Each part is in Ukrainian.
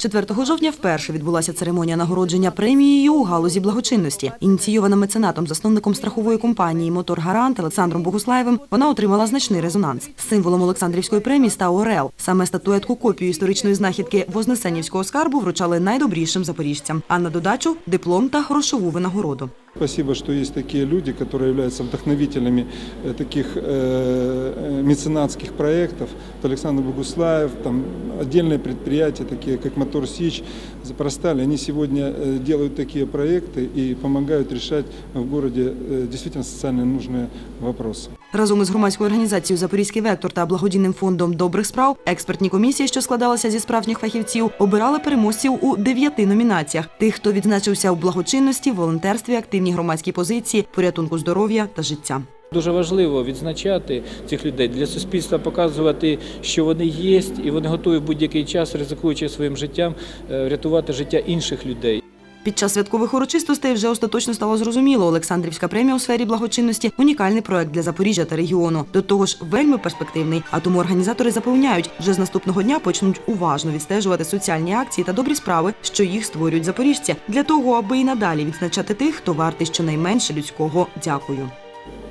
4 жовтня вперше відбулася церемонія нагородження премією у галузі благочинності. Ініційована меценатом, засновником страхової компанії Мотор Гарант Олександром Богуслаєвим, вона отримала значний резонанс. Символом Олександрівської премії став Орел. Саме статуетку копію історичної знахідки Вознесенівського скарбу вручали найдобрішим запоріжцям. А на додачу диплом та грошову винагороду. Спасибо, что есть такие люди, которые являются вдохновителями э, таких э, э, меценатских проектов. Вот Александр Богуслаев, там отдельные предприятия, такие как Мотор Сич, Запростали, они сегодня э, делают такие проекты и помогают решать в городе э, действительно социально нужные вопросы. Разом із громадською організацією Запорізький вектор та благодійним фондом добрих справ експертні комісії, що складалися зі справжніх фахівців, обирали переможців у дев'яти номінаціях: тих, хто відзначився у благочинності, волонтерстві, активній громадські позиції, порятунку здоров'я та життя. Дуже важливо відзначати цих людей для суспільства, показувати, що вони є, і вони готові будь-який час, ризикуючи своїм життям, рятувати врятувати життя інших людей. Під час святкових урочистостей вже остаточно стало зрозуміло, Олександрівська премія у сфері благочинності унікальний проект для Запоріжжя та регіону. До того ж, вельми перспективний. А тому організатори запевняють, вже з наступного дня почнуть уважно відстежувати соціальні акції та добрі справи, що їх створюють запоріжці, для того, аби і надалі відзначати тих, хто вартий щонайменше людського дякую.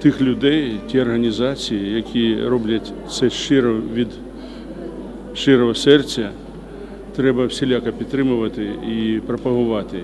тих людей, ті організації, які роблять це щиро від щирого серця, треба всіляко підтримувати і пропагувати.